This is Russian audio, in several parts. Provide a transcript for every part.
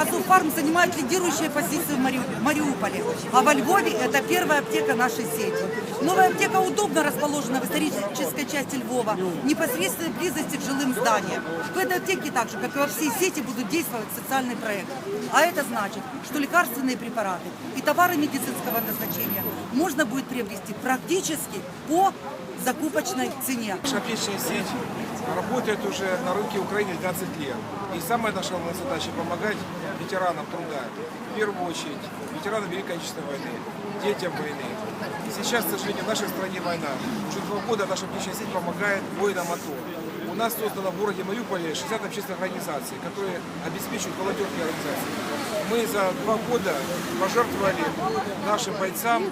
Азофарм занимает лидирующие позиции в Мари- Мариуполе, а во Львове это первая аптека нашей сети. Новая аптека удобно расположена в исторической части Львова, в непосредственной близости к жилым зданиям. В этой аптеке, так же, как и во всей сети, будут действовать социальные проекты. А это значит, что лекарственные препараты и товары медицинского назначения можно будет приобрести практически по закупочной цене. Аптечная сеть работает уже на рынке Украины 12 лет. И самая наша задача – помогать ветеранам труда. В первую очередь, ветеранам Великой Отечественной войны, детям войны. И сейчас, к сожалению, в нашей стране война. Уже два года наша аптечная сеть помогает воинам АТО. У нас создано в городе Мариуполе 60 общественных организаций, которые обеспечивают волонтерские организации. Мы за два года пожертвовали нашим бойцам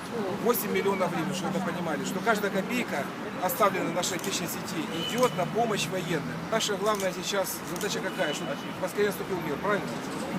8 миллионов гривен, чтобы это понимали, что каждая копейка, оставленная в нашей аптечной сети, идет на помощь военным. Наша главная сейчас задача какая? Чтобы поскорее наступил мир, правильно?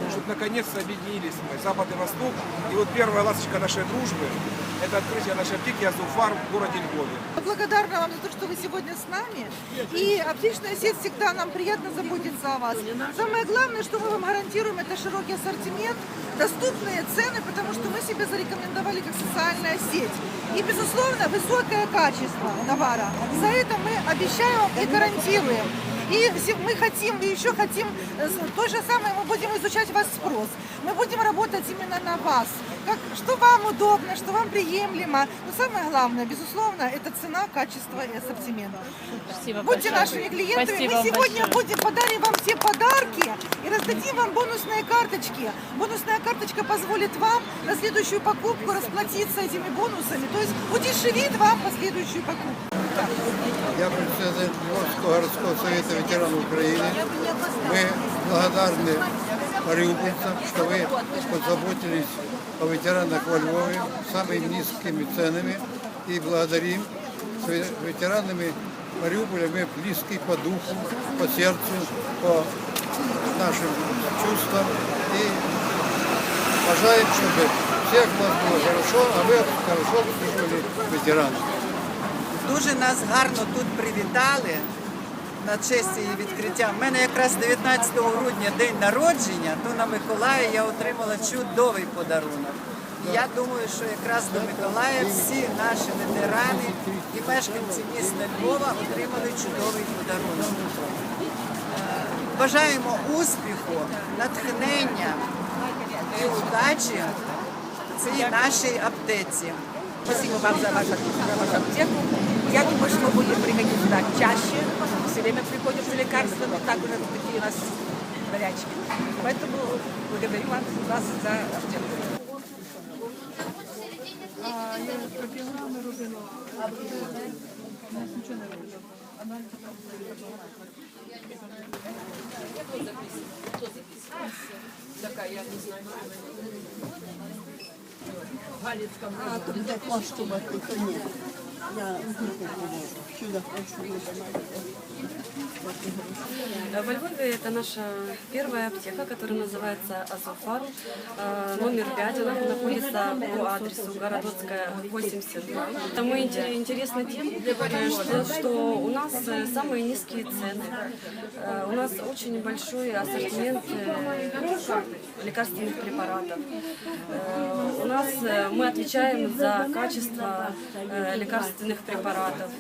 Чтобы наконец-то объединились мы, Запад и Восток. И вот первая ласточка нашей дружбы – это открытие нашей аптеки Азуфарм в городе Львове. Благодарна вам за то, что вы сегодня с нами. И аптечная сеть всегда нам приятно заботиться о вас. Самое главное, что мы вам гарантируем, это широкий ассортимент, доступные цены, потому что мы себя зарекомендовали как социальная сеть. И, безусловно, высокое качество товара. За это мы обещаем и гарантируем. И мы хотим, и еще хотим, э, то же самое мы будем изучать ваш спрос. Мы будем работать именно на вас. Как, что вам удобно, что вам приемлемо. Но самое главное, безусловно, это цена, качество и ассортимент. Спасибо Будьте большое. нашими клиентами. Спасибо Мы сегодня большое. будем подарим вам все подарки и раздадим вам бонусные карточки. Бонусная карточка позволит вам на следующую покупку расплатиться этими бонусами. То есть удешевит вам последующую покупку. Я председатель Львовского городского совета ветеранов Украины. Мы благодарны мариупольцам, что вы позаботились о ветеранах во Львове самыми низкими ценами. И благодарим с ве- ветеранами Мариуполя. Мы близки по духу, по сердцу, по нашим чувствам. И желаем, чтобы всех у вас было хорошо, а вы хорошо служили ветеранам. Дуже нас гарно тут привітали на честь її відкриття. У мене якраз 19 грудня день народження, то на Миколая я отримала чудовий подарунок. Я думаю, що якраз до Миколая всі наші ветерани і мешканці міста Львова отримали чудовий подарунок. Е, Бажаємо успіху, натхнення і удачі цій нашій аптеці. Спасибо вам за вашу аптеку. Я думаю, что мы будем приходить сюда чаще. Все время приходим за лекарствами, так уже такие у нас горячие. Поэтому благодарю вас, за аптеку. Во Львове это наша первая аптека, которая называется Азофарм. Э, Номер 5, она находится по адресу Городоцкая, 82. Это мы интер- интересны тем, э, что, что у нас э, самые низкие цены. Э, У нас очень большой ассортимент э, лекарственных препаратов. Э, У нас э, мы отвечаем за качество э, лекарственных препаратов.